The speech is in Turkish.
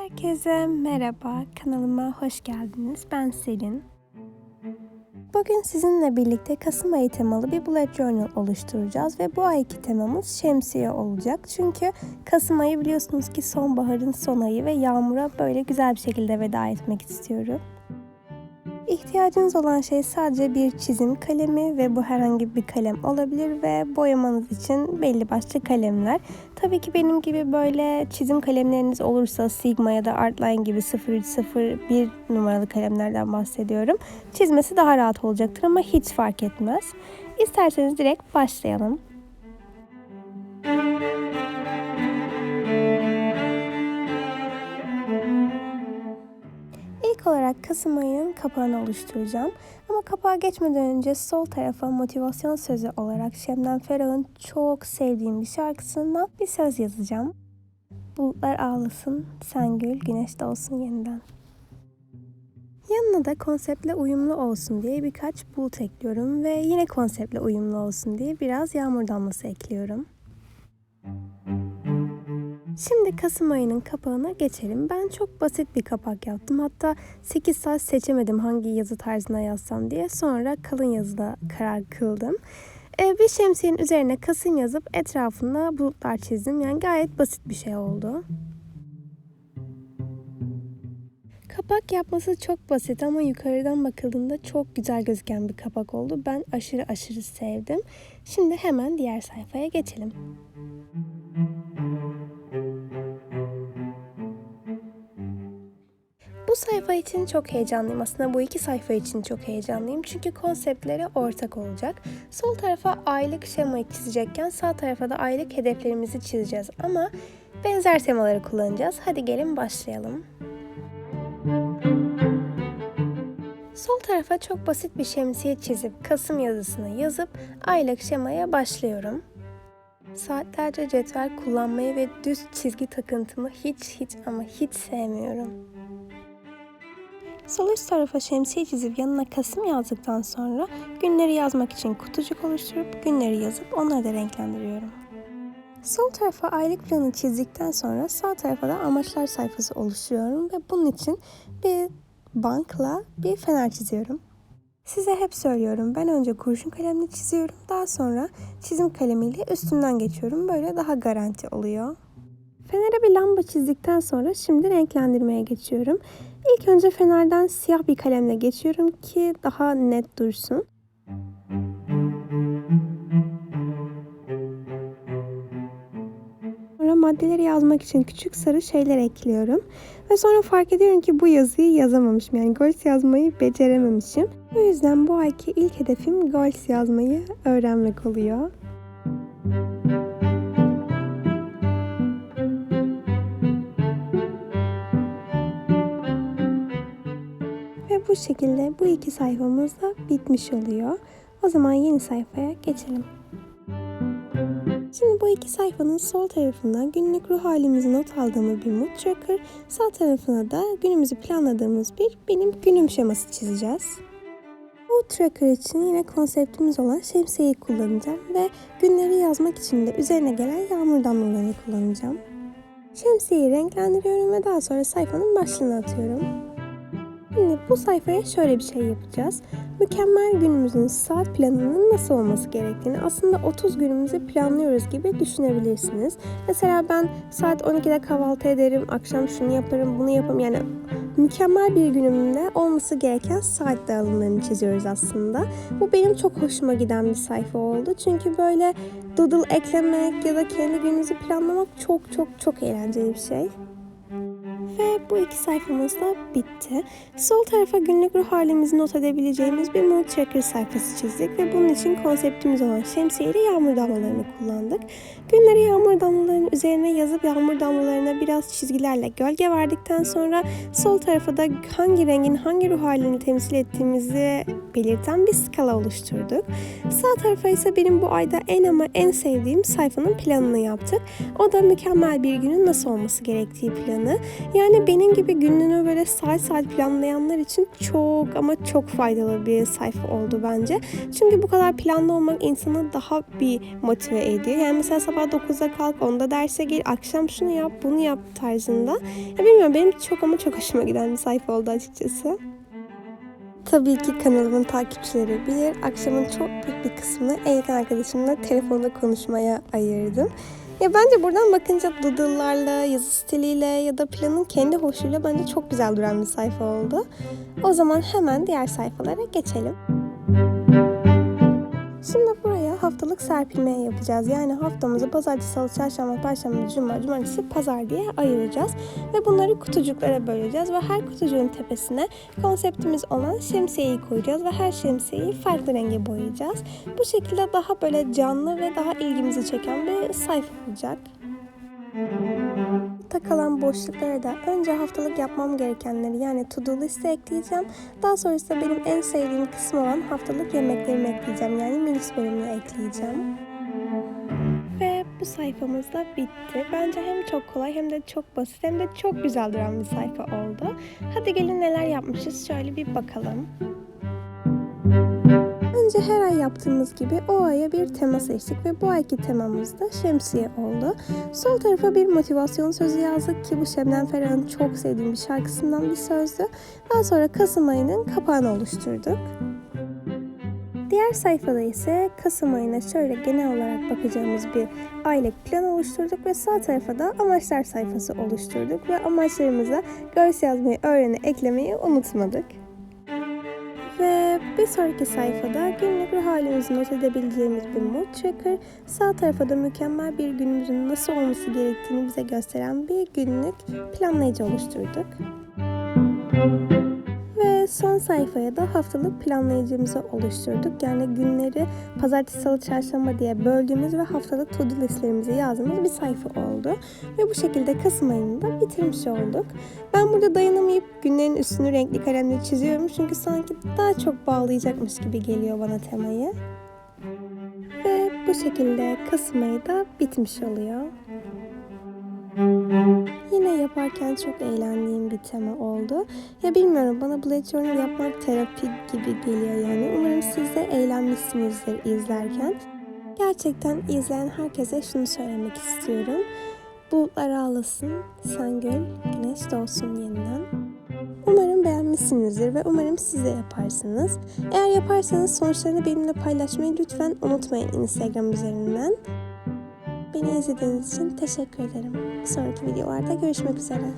Herkese merhaba, kanalıma hoş geldiniz. Ben Selin. Bugün sizinle birlikte Kasım ayı temalı bir bullet journal oluşturacağız ve bu ayki temamız şemsiye olacak. Çünkü Kasım ayı biliyorsunuz ki sonbaharın son ayı ve yağmura böyle güzel bir şekilde veda etmek istiyorum. İhtiyacınız olan şey sadece bir çizim kalemi ve bu herhangi bir kalem olabilir ve boyamanız için belli başlı kalemler. Tabii ki benim gibi böyle çizim kalemleriniz olursa Sigma ya da Artline gibi 0301 numaralı kalemlerden bahsediyorum. Çizmesi daha rahat olacaktır ama hiç fark etmez. İsterseniz direkt başlayalım. Olarak Kasım ayının kapağını oluşturacağım. Ama kapağa geçmeden önce sol tarafa motivasyon sözü olarak Şebnem Ferah'ın çok sevdiğim bir şarkısından bir söz yazacağım. Bulutlar ağlasın, sen gül, güneş doğsun yeniden. Yanına da konseptle uyumlu olsun diye birkaç bulut ekliyorum ve yine konseptle uyumlu olsun diye biraz yağmur damlası ekliyorum. Şimdi Kasım ayının kapağına geçelim. Ben çok basit bir kapak yaptım. Hatta 8 saat seçemedim hangi yazı tarzına yazsam diye. Sonra kalın yazıda karar kıldım. Ee, bir şemsiyenin üzerine Kasım yazıp etrafında bulutlar çizdim. Yani gayet basit bir şey oldu. Kapak yapması çok basit ama yukarıdan bakıldığında çok güzel gözüken bir kapak oldu. Ben aşırı aşırı sevdim. Şimdi hemen diğer sayfaya geçelim. Bu sayfa için çok heyecanlıyım. Aslında bu iki sayfa için çok heyecanlıyım. Çünkü konseptleri ortak olacak. Sol tarafa aylık şemayı çizecekken sağ tarafa da aylık hedeflerimizi çizeceğiz. Ama benzer temaları kullanacağız. Hadi gelin başlayalım. Sol tarafa çok basit bir şemsiye çizip Kasım yazısını yazıp aylık şemaya başlıyorum. Saatlerce cetvel kullanmayı ve düz çizgi takıntımı hiç hiç ama hiç sevmiyorum. Sol üst tarafa şemsiye çizip yanına Kasım yazdıktan sonra günleri yazmak için kutucuk oluşturup günleri yazıp onları da renklendiriyorum. Sol tarafa aylık planı çizdikten sonra sağ tarafa da amaçlar sayfası oluşturuyorum ve bunun için bir bankla bir fener çiziyorum. Size hep söylüyorum ben önce kurşun kalemle çiziyorum daha sonra çizim kalemiyle üstünden geçiyorum böyle daha garanti oluyor. Fenere bir lamba çizdikten sonra şimdi renklendirmeye geçiyorum. İlk önce fenerden siyah bir kalemle geçiyorum ki daha net dursun. Sonra maddeleri yazmak için küçük sarı şeyler ekliyorum. Ve sonra fark ediyorum ki bu yazıyı yazamamışım. Yani Goals yazmayı becerememişim. Bu yüzden bu ayki ilk hedefim Goals yazmayı öğrenmek oluyor. Bu şekilde bu iki sayfamız da bitmiş oluyor. O zaman yeni sayfaya geçelim. Şimdi bu iki sayfanın sol tarafında günlük ruh halimizi not aldığımız bir mood tracker, sağ tarafına da günümüzü planladığımız bir benim günüm şeması çizeceğiz. Bu tracker için yine konseptimiz olan şemsiyeyi kullanacağım ve günleri yazmak için de üzerine gelen yağmur damlalarını kullanacağım. Şemsiyeyi renklendiriyorum ve daha sonra sayfanın başlığını atıyorum. Şimdi bu sayfaya şöyle bir şey yapacağız. Mükemmel günümüzün saat planının nasıl olması gerektiğini aslında 30 günümüzü planlıyoruz gibi düşünebilirsiniz. Mesela ben saat 12'de kahvaltı ederim, akşam şunu yaparım, bunu yaparım. Yani mükemmel bir günümde olması gereken saat dağılımlarını çiziyoruz aslında. Bu benim çok hoşuma giden bir sayfa oldu. Çünkü böyle doodle eklemek ya da kendi gününüzü planlamak çok çok çok eğlenceli bir şey. Ve bu iki sayfamız da bitti. Sol tarafa günlük ruh halimizi not edebileceğimiz bir mood tracker sayfası çizdik ve bunun için konseptimiz olan şemsiyeyle yağmur damlalarını kullandık. Günleri yağmur damlalarının üzerine yazıp yağmur damlalarına biraz çizgilerle gölge verdikten sonra sol tarafa da hangi rengin hangi ruh halini temsil ettiğimizi belirten bir skala oluşturduk. Sağ tarafa ise benim bu ayda en ama en sevdiğim sayfanın planını yaptık. O da mükemmel bir günün nasıl olması gerektiği planı. Yani Yani benim gibi gününü böyle saat saat planlayanlar için çok ama çok faydalı bir sayfa oldu bence. Çünkü bu kadar planlı olmak insanı daha bir motive ediyor. Yani mesela sabah 9'da kalk, 10'da derse gir, akşam şunu yap, bunu yap tarzında. Ya bilmiyorum benim çok ama çok hoşuma giden bir sayfa oldu açıkçası. Tabii ki kanalımın takipçileri bilir. Akşamın çok büyük bir kısmını yakın arkadaşımla telefonda konuşmaya ayırdım. Ya bence buradan bakınca doodle'larla, yazı stiliyle ya da planın kendi hoşuyla bence çok güzel duran bir sayfa oldu. O zaman hemen diğer sayfalara geçelim. Haftalık serpilme yapacağız. Yani haftamızı pazartesi, salı, çarşamba, perşembe, cuma, cumartesi, pazar diye ayıracağız. Ve bunları kutucuklara böleceğiz. Ve her kutucuğun tepesine konseptimiz olan şemsiyeyi koyacağız. Ve her şemsiyeyi farklı renge boyayacağız. Bu şekilde daha böyle canlı ve daha ilgimizi çeken bir sayfa olacak. Altta kalan boşluklara da önce haftalık yapmam gerekenleri yani to do liste ekleyeceğim. Daha sonrasında benim en sevdiğim kısım olan haftalık yemeklerimi ekleyeceğim. Yani minis bölümünü ekleyeceğim. Ve bu sayfamız da bitti. Bence hem çok kolay hem de çok basit hem de çok güzel duran bir sayfa oldu. Hadi gelin neler yapmışız şöyle bir bakalım. Önce her ay yaptığımız gibi o aya bir tema seçtik ve bu ayki temamız da şemsiye oldu. Sol tarafa bir motivasyon sözü yazdık ki bu Şebnem Ferah'ın çok sevdiğim bir şarkısından bir sözdü. Daha sonra Kasım ayının kapağını oluşturduk. Diğer sayfada ise Kasım ayına şöyle genel olarak bakacağımız bir aylık plan oluşturduk ve sağ tarafa da amaçlar sayfası oluşturduk ve amaçlarımıza görsel yazmayı öğreni eklemeyi unutmadık. Ve bir sonraki sayfada günlük ruh halimizi not edebileceğimiz bir mood tracker. Sağ tarafa da mükemmel bir günümüzün nasıl olması gerektiğini bize gösteren bir günlük planlayıcı oluşturduk. Ve son sayfaya da haftalık planlayıcımızı oluşturduk. Yani günleri pazartesi, salı, çarşamba diye böldüğümüz ve haftalık to do listlerimizi yazdığımız bir sayfa oldu. Ve bu şekilde Kasım ayını da bitirmiş olduk. Ben burada dayanamayıp günlerin üstünü renkli kalemle çiziyorum. Çünkü sanki daha çok bağlayacakmış gibi geliyor bana temayı. Ve bu şekilde Kasım ayı da bitmiş oluyor. Yine yaparken çok eğlendiğim bir tema oldu. Ya bilmiyorum bana bullet journal yapmak terapi gibi geliyor yani. Umarım siz de eğlenmişsinizdir izlerken. Gerçekten izleyen herkese şunu söylemek istiyorum. Bulutlar ağlasın, sen gül, güneş doğsun yeniden. Umarım beğenmişsinizdir ve umarım siz de yaparsınız. Eğer yaparsanız sonuçlarını benimle paylaşmayı lütfen unutmayın Instagram üzerinden. Beni izlediğiniz için teşekkür ederim. Sonraki videolarda görüşmek üzere.